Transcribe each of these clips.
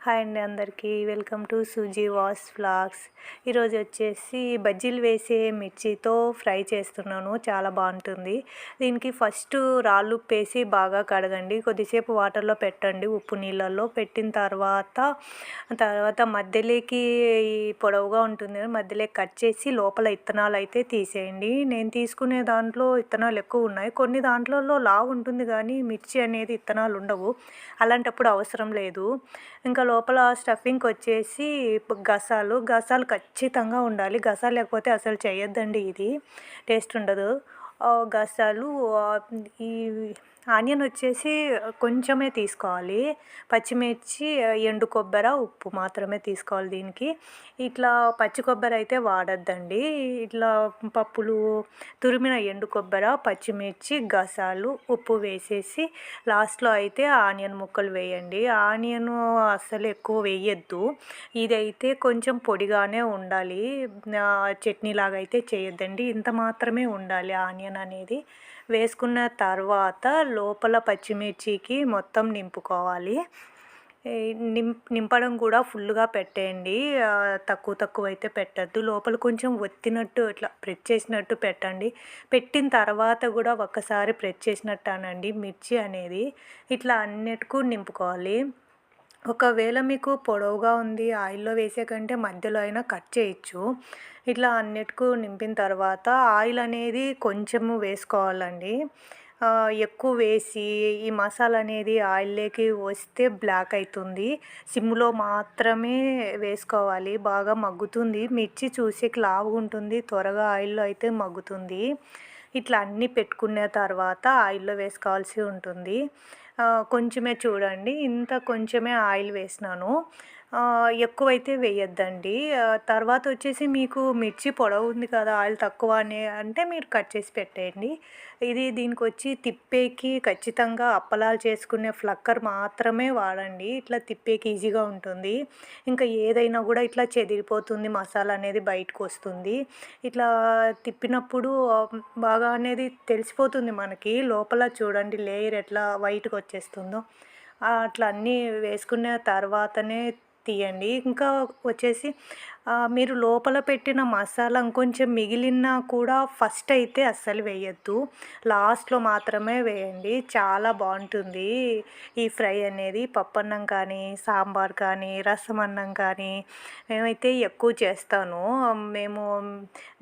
Hi అండి అందరికీ. Welcome to Suji was vlogs. ఈరోజు వచ్చేసి బజ్జీలు వేసే మిర్చితో ఫ్రై చేస్తున్నాను. చాలా బాగుంటుంది. దీనికి ఫస్ట్ రాళ్ళు ఉప్పేసి బాగా కడగండి. కొద్దిసేపు వాటర్లో పెట్టండి. ఉప్పు నీళ్ళల్లో పెట్టిన తర్వాత తర్వాత మధ్యలోకి పొడవుగా ఉంటుంది మధ్యలోకి కట్ చేసి లోపల ఇత్తనాలు అయితే తీసేయండి. నేను తీసుకునే దాంట్లో ఇత్తనాలు ఎక్కువ ఉన్నాయి. కొన్ని దాంట్లో లావు ఉంటుంది కానీ మిర్చి అనేది ఇత్తనాలు ఉండవు. అలాంటప్పుడు అవసరం లేదు. ఇంకా లోపల స్టఫింగ్ వచ్చేసి గసాలు. గసాలు ఖచ్చితంగా ఉండాలి. గసాలు లేకపోతే అసలు చేయొద్దండి ఇది. టేస్ట్ ఉండదు. గసాలు ఈ ఆనియన్ వచ్చేసి కొంచెమే తీసుకోవాలి. పచ్చిమిర్చి ఎండు కొబ్బరి ఉప్పు మాత్రమే తీసుకోవాలి దీనికి. ఇట్లా పచ్చి కొబ్బరి అయితే వాడద్దండి. ఇట్లా పప్పులు తురిమిన ఎండు కొబ్బరి పచ్చిమిర్చి గసాలు ఉప్పు వేసేసి లాస్ట్లో అయితే ఆనియన్ ముక్కలు వేయండి. ఆనియన్ అస్సలు ఎక్కువ వేయద్దు. ఇదైతే కొంచెం పొడిగానే ఉండాలి. చట్నీ లాగా అయితే చేయొద్దండి. ఇంత మాత్రమే ఉండాలి ఆనియన్. అనేది వేసుకున్న తర్వాత లోపల పచ్చిమిర్చికి మొత్తం నింపుకోవాలి. నిం నింపడం కూడా ఫుల్గా పెట్టేయండి. తక్కువ తక్కువ అయితే పెట్టద్దు. లోపల కొంచెం ఒత్తినట్టు ఇట్లా ప్రెస్ చేసినట్టు పెట్టండి. పెట్టిన తర్వాత కూడా ఒక్కసారి ప్రెస్ చేసినట్టు అనండి. మిర్చి అనేది ఇట్లా అన్నిటికూ నింపుకోవాలి. ఒకవేళ మీకు పొడవుగా ఉంది ఆయిల్లో వేసే కంటే మధ్యలో అయినా కట్ చేయొచ్చు. ఇట్లా అన్నిటికూ నింపిన తర్వాత ఆయిల్ అనేది కొంచెము వేసుకోవాలండి. ఎక్కువ వేసి ఈ మసాలా అనేది ఆయిల్లోకి వస్తే బ్లాక్ అవుతుంది సిమ్లో మాత్రమే వేసుకోవాలి. బాగా మగ్గుతుంది. మిర్చి చూసేకి లావుగా ఉంటుంది. త్వరగా ఆయిల్లో అయితే మగ్గుతుంది. ఇట్లా అన్నీ పెట్టుకున్న తర్వాత ఆయిల్లో వేసుకోవాల్సి ఉంటుంది. కొంచెమే చూడండి. ఇంత కొంచెమే ఆయిల్ వేసినాను. ఎక్కువైతే వేయొద్దండి. తర్వాత వచ్చేసి మీకు మిర్చి పొడవు ఉంది కదా ఆయిల్ తక్కువ అని అంటే మీరు కట్ చేసి పెట్టేయండి. ఇది దీనికి వచ్చి తిప్పేకి ఖచ్చితంగా అప్పలాలు చేసుకునే ఫ్లక్కర్ మాత్రమే వాడండి. ఇట్లా తిప్పేకి ఈజీగా ఉంటుంది. ఇంకా ఏదైనా కూడా ఇట్లా చెదిరిపోతుంది మసాలా అనేది బయటకు వస్తుంది ఇట్లా తిప్పినప్పుడు బాగా అనేది తెలిసిపోతుంది మనకి. లోపల చూడండి లేయర్ ఎట్లా వైట్గా వచ్చేస్తుందో. అట్లా అన్నీ వేసుకున్న తర్వాతనే తీయండి. ఇంకా వచ్చేసి మీరు లోపల పెట్టిన మసాలా ఇంకొంచెం మిగిలినా కూడా ఫస్ట్ అయితే అస్సలు వేయద్దు. లాస్ట్లో మాత్రమే వేయండి. చాలా బాగుంటుంది. ఈ ఫ్రై అనేది పప్పన్నం కానీ సాంబార్ కానీ రసం అన్నం కానీ మేమైతే ఎక్కువ చేస్తాను. మేము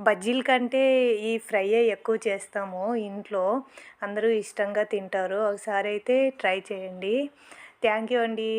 బజ్జీల కంటే ఈ ఫ్రైయే ఎక్కువ చేస్తాము ఇంట్లో. అందరూ ఇష్టంగా తింటారు. ఒకసారి అయితే ట్రై చేయండి. థ్యాంక్ యూ అండి.